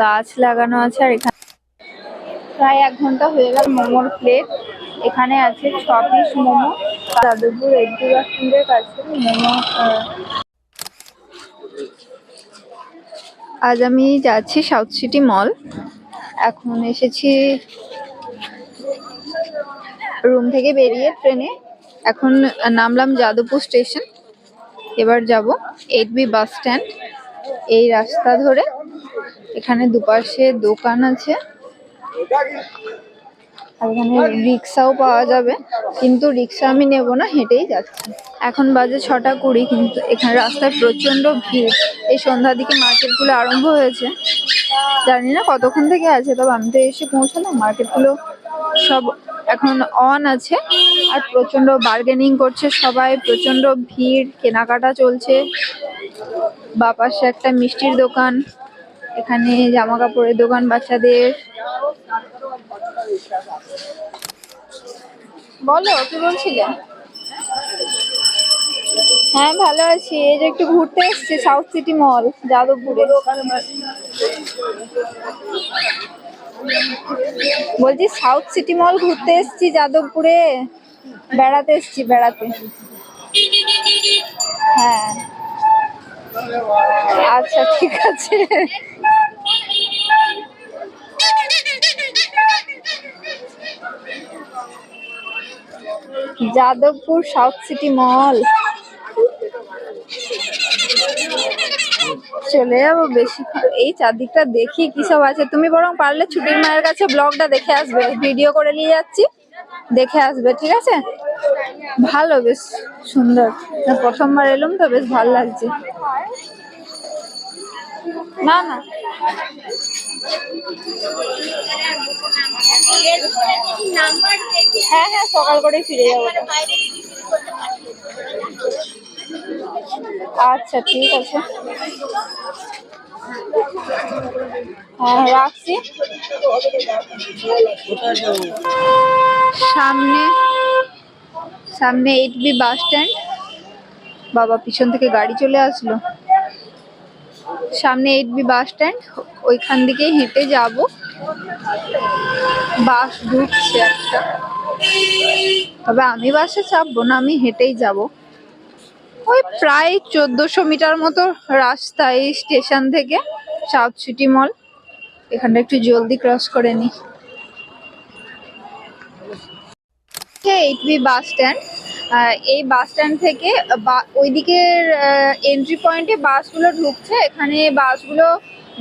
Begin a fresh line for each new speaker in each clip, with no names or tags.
গাছ লাগানো আছে আর এখানে প্রায় এক ঘণ্টা হয়ে গেল মোমোর প্লেট এখানে আছে ছ পিস মোমো। যাদবপুর এডি বাসস্ট্যান্ডের কাছে মোমো আজ আমি যাচ্ছি সাউথ সিটি মল এখন এসেছি রুম থেকে বেরিয়ে ট্রেনে। এখন নামলাম যাদবপুর স্টেশন এবার যাব এইট বি বাস স্ট্যান্ড এই রাস্তা ধরে এখানে দুপাশে দোকান আছে। আর এখানে রিক্সাও পাওয়া যাবে। কিন্তু রিক্সা আমি নেব না, হেঁটেই যাচ্ছি। এখন বাজে ছটা কুড়ি, কিন্তু এখানে রাস্তায় প্রচণ্ড ভিড়। এই সন্ধ্যার দিকে মার্কেটগুলো আরম্ভ হয়েছে। জানি না কতক্ষণ থেকে আছে, তবে আমি তো এসে পৌঁছালাম। মার্কেটগুলো সব এখন অন আছে। আর প্রচণ্ড বার্গেনিং করছে সবাই প্রচণ্ড ভিড়, কেনাকাটা চলছে। বা পাশে একটা মিষ্টির দোকান। এখানে জামা কাপড়ের দোকান, বাচ্চাদের। বলো, কি বলছিলে? হ্যাঁ ভালো আছি। এই যে একটু ঘুরতে এসেছি সাউথ সিটি মল যাদবপুরে। বলছি সাউথ সিটি মল ঘুরতে এসেছি, যাদবপুরে। বেড়াতে এসেছি, বেড়াতে। হ্যাঁ। আচ্ছা ঠিক আছে। Jadavpur South City Mall. চলে যাব বেশি এই চারদিকটা দেখি কি সব আছে। তুমি বরং পারলে ছুটির মায়ের কাছে ব্লগটা দেখে আসবে। ভিডিও করে নিয়ে যাচ্ছি। দেখে আসবে, ঠিক আছে? ভালো, বেশ সুন্দর। প্রথমবার এলাম তো, বেশ ভালো লাগছে। না না। হ্যাঁ হ্যাঁ সকাল করেই ফিরে যাব। আচ্ছা ঠিক আছে। হ্যাঁ রাখছি। সামনে সামনে এইট বি বাস স্ট্যান্ড। বাবা পিছন থেকে গাড়ি চলে আসলো। সামনে এইট বি বাস স্ট্যান্ড, ওইখান দিকেই হেঁটে যাব। বাস ঢুকছে একটা। তবে আমি বাসে চাপবো না, আমি হেঁটেই যাব। ওই প্রায় চোদ্দশো মিটার মতো রাস্তা এই স্টেশন থেকে, সাউথ সিটি মল। এখানটা একটু জলদি ক্রস করে নি এইট বি বাস স্ট্যান্ড। এই বাস স্ট্যান্ড থেকে ওইদিকের এন্ট্রি পয়েন্টে বাসগুলো ঢুকছে। এখানে বাসগুলো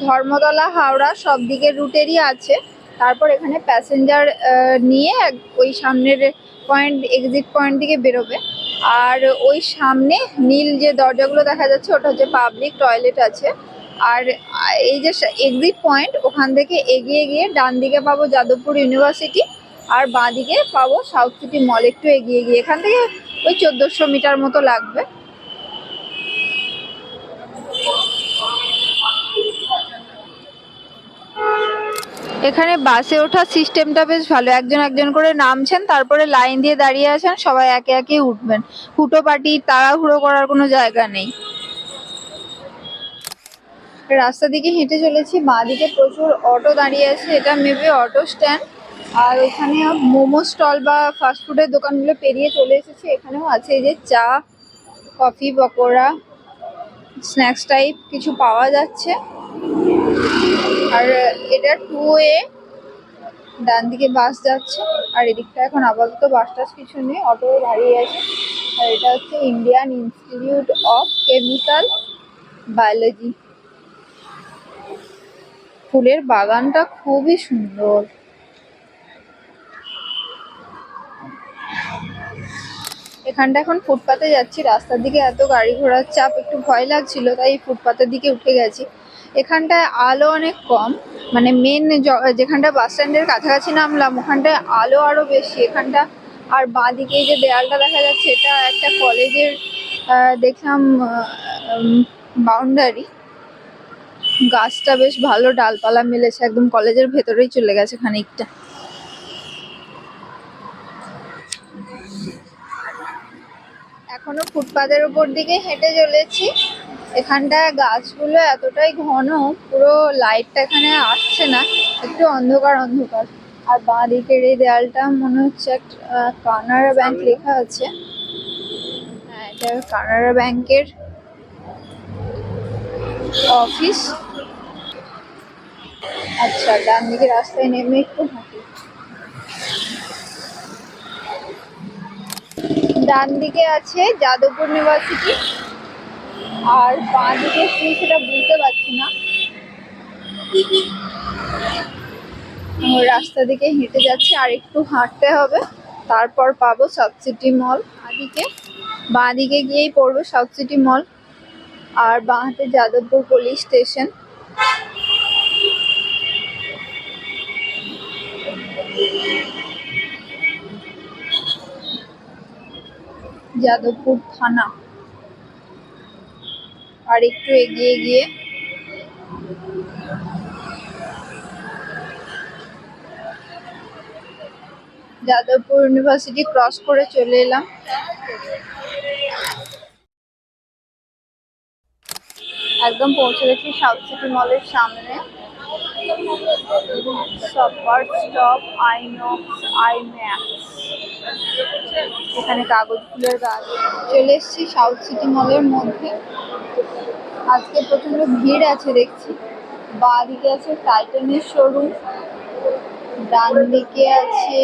ধর্মতলা, হাওড়া সব দিকের রুটেরই আছে। তারপর এখানে প্যাসেঞ্জার নিয়ে ওই সামনের পয়েন্ট এক্সিট পয়েন্ট দিকে বেরোবে। আর ওই সামনে নীল যে দরজাগুলো দেখা যাচ্ছে, ওটা হচ্ছে পাবলিক টয়লেট আছে। আর এই যে এক্সিট পয়েন্ট ওখান থেকে এগিয়ে গিয়ে ডান দিকে পাবো যাদবপুর ইউনিভার্সিটি আর বাঁদিকে পাবো সাউথ সিটি মল একটু এগিয়ে গিয়ে। এখান থেকে ওই চোদ্দোশো মিটার মতো লাগবে। এখানে বাসে ওঠার সিস্টেমটা বেশ ভালো। একজন একজন করে নামছেন, তারপরে লাইন দিয়ে দাঁড়িয়ে আছেন, সবাই একে একে উঠবেন। হুটোপাটি তাড়াহুড়ো করার কোনো জায়গা নেই। রাস্তা দিকে হেঁটে চলেছি বাঁ দিকে প্রচুর অটো দাঁড়িয়ে আছে, এটা মেবি অটো স্ট্যান্ড আর ওখানে মোমো স্টল বা ফাস্টফুডের দোকানগুলো পেরিয়ে চলে এসেছে। এখানেও আছে যে চা কফি পকোড়া স্ন্যাক্স টাইপ কিছু পাওয়া যাচ্ছে। আর এটা টু এ ডান দিকে বাস যাচ্ছে। আর এদিকটা এখন আপাতত বাস টাস কিছু নেই অটো দাঁড়িয়ে আছে। আর এটা হচ্ছে Indian Institute of Chemical Biology ফুলের বাগানটা খুবই সুন্দর। এখানটা এখন ফুটপাতে যাচ্ছি, রাস্তার দিকে এত গাড়ি ঘোড়ার চাপ, একটু ভয় লাগছিল, তাই ফুটপাতের দিকে উঠে গেছি। এখানটায় আলো অনেক কম মানে মেন যেখানটা বাস স্ট্যান্ডের কাছাকাছি নামলাম, ওখানটায় আলো আরও বেশি, এখানটা আর বাঁ দিকে যে দেয়ালটা দেখা যাচ্ছে, এটা একটা কলেজের দেখলাম বাউন্ডারি গাছটা বেশ ভালো, ডালপালা মেলেছে, একদম কলেজের ভেতরেই চলে গেছে খানিকটা। এখনও ফুটপাতের উপর দিকে হেঁটে চলেছি। এখানটায় গাছগুলো এতটাই ঘন পুরো লাইটটা এখানে আসছে না একটু অন্ধকার অন্ধকার। আর বাঁ দিকের এই দেয়ালটা মনে হচ্ছে একটা কানাড়া ব্যাংক লেখা আছে। হ্যাঁ এটা কানাড়া ব্যাংকের অফিস আচ্ছা ডান দিকে রাস্তায় নেমে একটু হাঁটি ডান দিকে আছে যাদবপুর ইউনিভার্সিটি। আর বাঁ দিকে কি সেটা বুঝতে পারছি না। রাস্তা দিকে হেঁটে যাচ্ছি, আর একটু হাঁটতে হবে। তারপর পাবো সাউথ সিটি মল আদিকে। বাঁ দিকে গিয়েই পড়ব সাউথ সিটি মল। আর বাঁ হাতে যাদবপুর পুলিশ স্টেশন। যাদবপুর থানা। আর একটু এগিয়ে গিয়ে যাদবপুর ইউনিভার্সিটি ক্রস করে চলে এলাম। একদম পৌঁছে গেছি সাউথ সিটি মলের সামনে। সপার স্টপ আইনক্স আইম্যাক্স এখানে কাগজ ফুলের গাছ। চলে এসেছি সাউথ সিটি মলের মধ্যে। আজকে প্রচণ্ড ভিড় আছে, দেখছি। বাঁ দিকে আছে টাইটানের শোরুম ডান দিকে আছে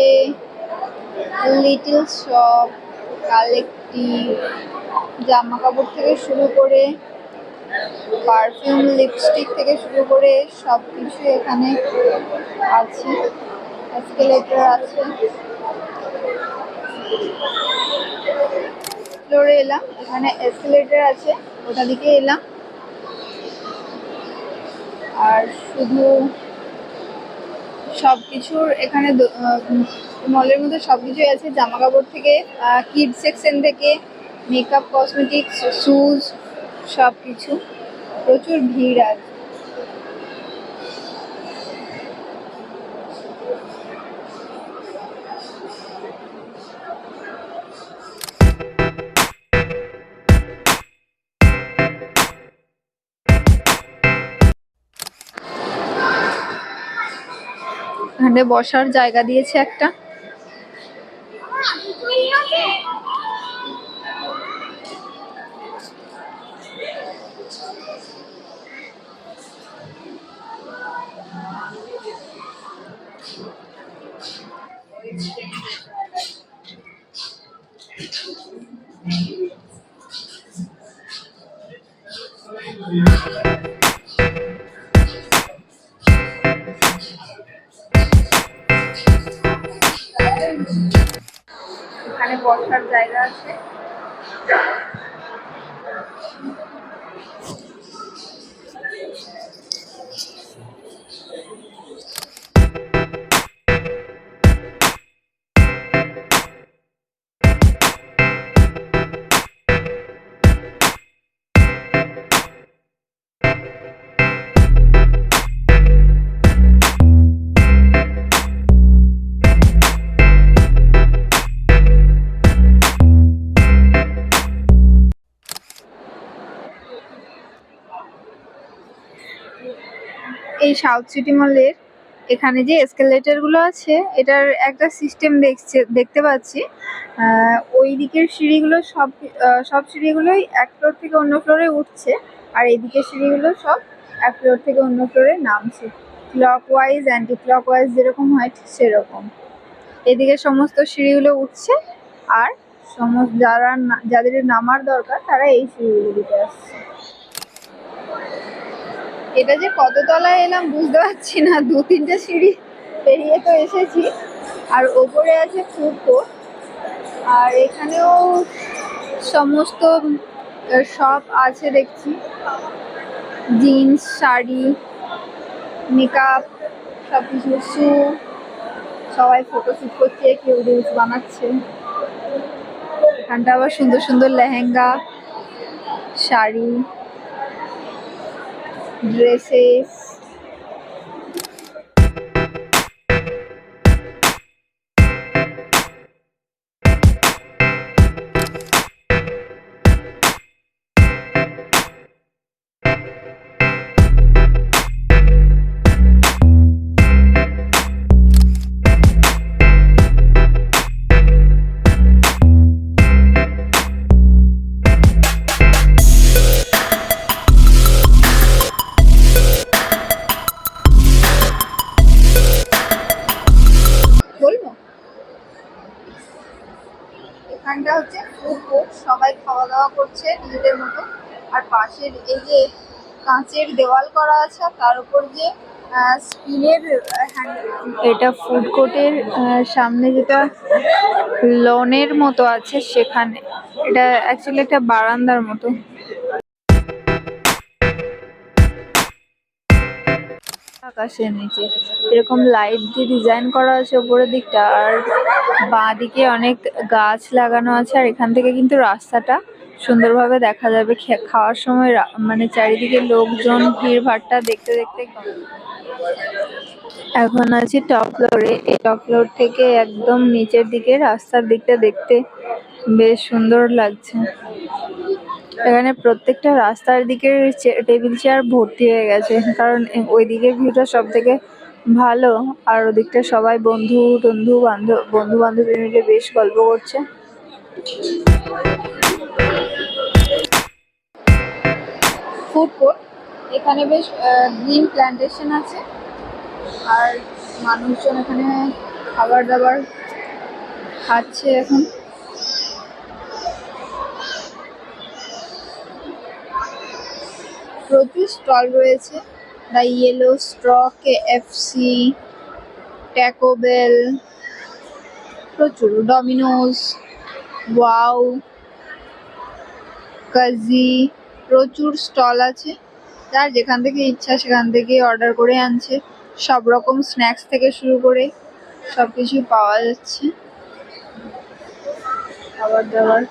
লিটল শপ কালেকটিভ জামা কাপড় থেকে শুরু করে পারফিউম, লিপস্টিক থেকে শুরু করে সব কিছু এখানে আছে। এসকেলেটর আছে। ফ্লোরে এলাম, এখানে এসকেলেটর আছে, ওটা দিকে এলাম। আর শুধু সব কিছুর এখানে মলের মধ্যে সব কিছুই আছে জামা কাপড় থেকে কিড সেকশন থেকে মেকআপ কসমেটিক্স শুজ সব কিছু প্রচুর ভিড় আছে এখানে বসার জায়গা দিয়েছে একটা। জায়গা আছে। এই সাউথ সিটি মলের এখানে যে এসকেলেটরগুলো আছে, এটার একটা সিস্টেম দেখছে, দেখতে পাচ্ছি। ওই দিকের সিঁড়িগুলো সব সব সিঁড়িগুলোই এক ফ্লোর থেকে অন্য ফ্লোরে উঠছে আর এদিকের সিঁড়িগুলো সব এক ফ্লোর থেকে অন্য ফ্লোরে নামছে। Clockwise anti clock wise যেরকম হয় সেরকম। এদিকে সমস্ত সিঁড়িগুলো উঠছে আর সমস্ত যারা যাদের নামার দরকার তারা এই সিঁড়িগুলো দিতে আসছে। এটা যে কত তলায় এলাম বুঝতে পারছি না। দু তিনটে সিঁড়ি পেরিয়ে তো এসেছি। আর ওপরে আছে ফুড কোর্ট আর এখানেও সমস্ত শপ আছে দেখছি। জিন্স, শাড়ি, মেকআপ সব কিছু শু। সবাই ফটো শ্যুট করছে, কেউ রিলস বানাচ্ছে। এখানটা আবার সুন্দর সুন্দর লেহেঙ্গা, শাড়ি। dresses করছে নিজেদের মতো। আর পাশের এই যে কাঁচের দেওয়াল করা আছে তার উপর যে স্টিলের এটা ফুড কোর্টের সামনে যেটা লনের মতো আছে সেখানে। এটা অ্যাকচুয়ালি একটা বারান্দার মতো। আকাশের নিচে। এরকম লাইট দিয়ে ডিজাইন করা আছে উপরের দিকটা। আর বাঁ দিকে অনেক গাছ লাগানো আছে, আর এখান থেকে কিন্তু রাস্তাটা সুন্দরভাবে দেখা যাবে। খাওয়ার সময় মানে চারিদিকে লোকজন ভিড় ভাট্টা দেখতে দেখতে এখন আছি টপ ফ্লোরে। এই টপ ফ্লোর থেকে একদম নিচের দিকে, রাস্তার দিকটা দেখতে বেশ সুন্দর লাগছে। এখানে প্রত্যেকটা রাস্তার দিকের টেবিল চেয়ার ভর্তি হয়ে গেছে। কারণ এ- ওইদিকের ভিউটা সব থেকে ভালো। আর ওদিকটা সবাই বন্ধু বন্ধু বান্ধব বন্ধু বান্ধবী মিলে বেশ গল্প করছে। Food court. এখানে বেশ গ্রিন প্ল্যান্টেশন আছে। আর মানুষজন এখানে খাবার দাবার খাচ্ছে এখন। প্রচুর স্টল রয়েছে। The yellow straw K F C Taco Bell প্রচুর। ডমিনোস ওয়াও কাজি প্রচুর স্টল আছে। যার যেখান থেকে ইচ্ছা সেখান থেকে অর্ডার করে আনছে। সব রকম স্ন্যাক্স থেকে শুরু করে সব কিছু পাওয়া যাচ্ছে। খাবার দাবার।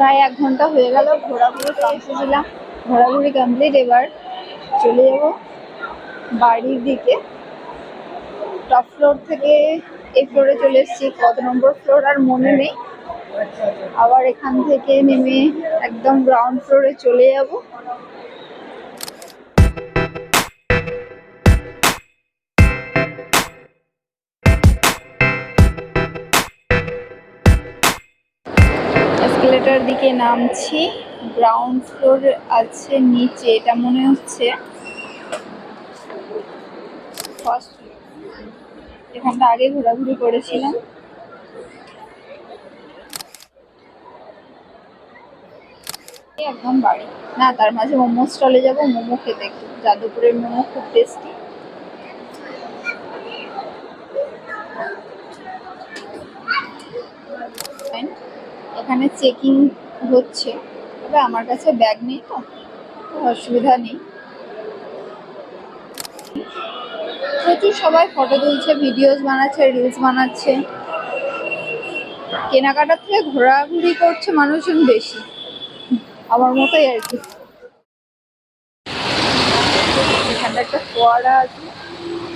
প্রায় এক ঘণ্টা হয়ে গেল, ঘোরাঘুরি পৌঁছেছিলাম ঘোরাঘুরি কমপ্লিট এবার চলে যাব বাড়ির দিকে। টপ ফ্লোর থেকে এই ফ্লোরে চলে এসেছি, কত নম্বর ফ্লোর আর মনে নেই। আবার এখান থেকে নেমে একদম গ্রাউন্ড ফ্লোরে চলে যাব। এসকেলেটার দিকে নামছি। গ্রাউন্ড ফ্লোর আছে নিচে, এটা মনে হচ্ছে ফার্স্ট এখানটা আগে ঘোরাঘুরি করেছিলাম। একদম বাড়ি। না, তার মাঝে মোমো স্টলে যাব, মোমো খেতে একটু। যাদবপুরের মোমো খুব টেস্টি এখানে চেকিং হচ্ছে। তবে আমার কাছে ব্যাগ নেই তো অসুবিধা নেই। প্রচুর সবাই ফটো তুলছে ভিডিওস বানাচ্ছে রিলস বানাচ্ছে। কেনাকাটার থেকে ঘোরাঘুরি করছে মানুষজন বেশি। আমার মতোই আর কি। একটা ফোয়ারা আছে,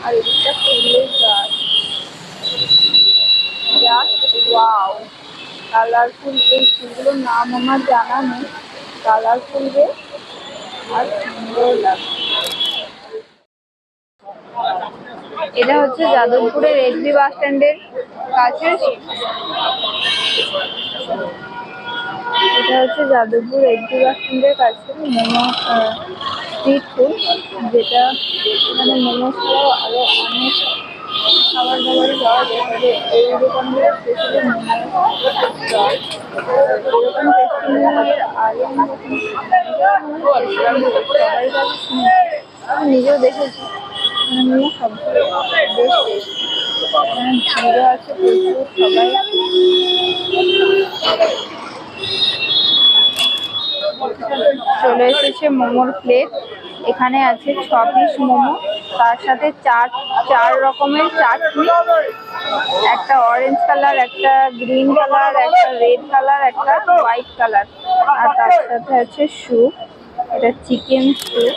আর এদিকটা ফুলের গাছ। জাস্ট ওয়াও কালারফুল, এই ফুলগুলোর নাম আমার জানা নেই। কালারফুল বেশ আর সুন্দর লাগছে এটা হচ্ছে যাদবপুরের এসবি বাস স্ট্যান্ডের কাছে। এটা হচ্ছে যাদবপুর এসবি বাস স্ট্যান্ডের কাছে, মোমো স্ট্রিট ফুড যেটা এখানে মোমো ছাড়াও আরও অনেক খাবার দাবারই আমি নিজেও দেখেছি। সব বেশ টেস্টি। আছে প্রচুর সবাই চলে এসেছে মোমোর প্লেট এখানে আছে ছ পিস মোমো, তার সাথে চার চার রকমের চাটনি, একটা অরেঞ্জ কালার একটা গ্রিন কালার একটা রেড কালার একটা হোয়াইট কালার আর তার সাথে আছে স্যুপ এটা চিকেন স্যুপ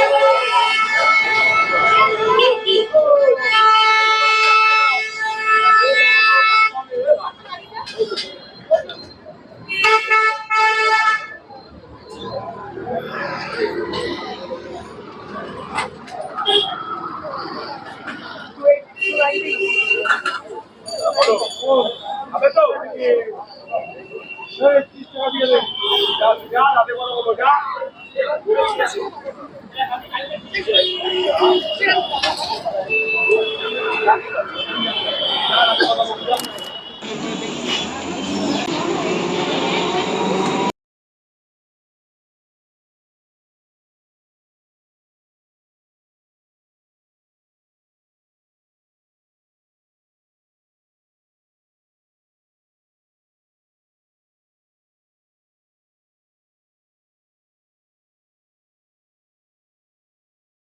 这，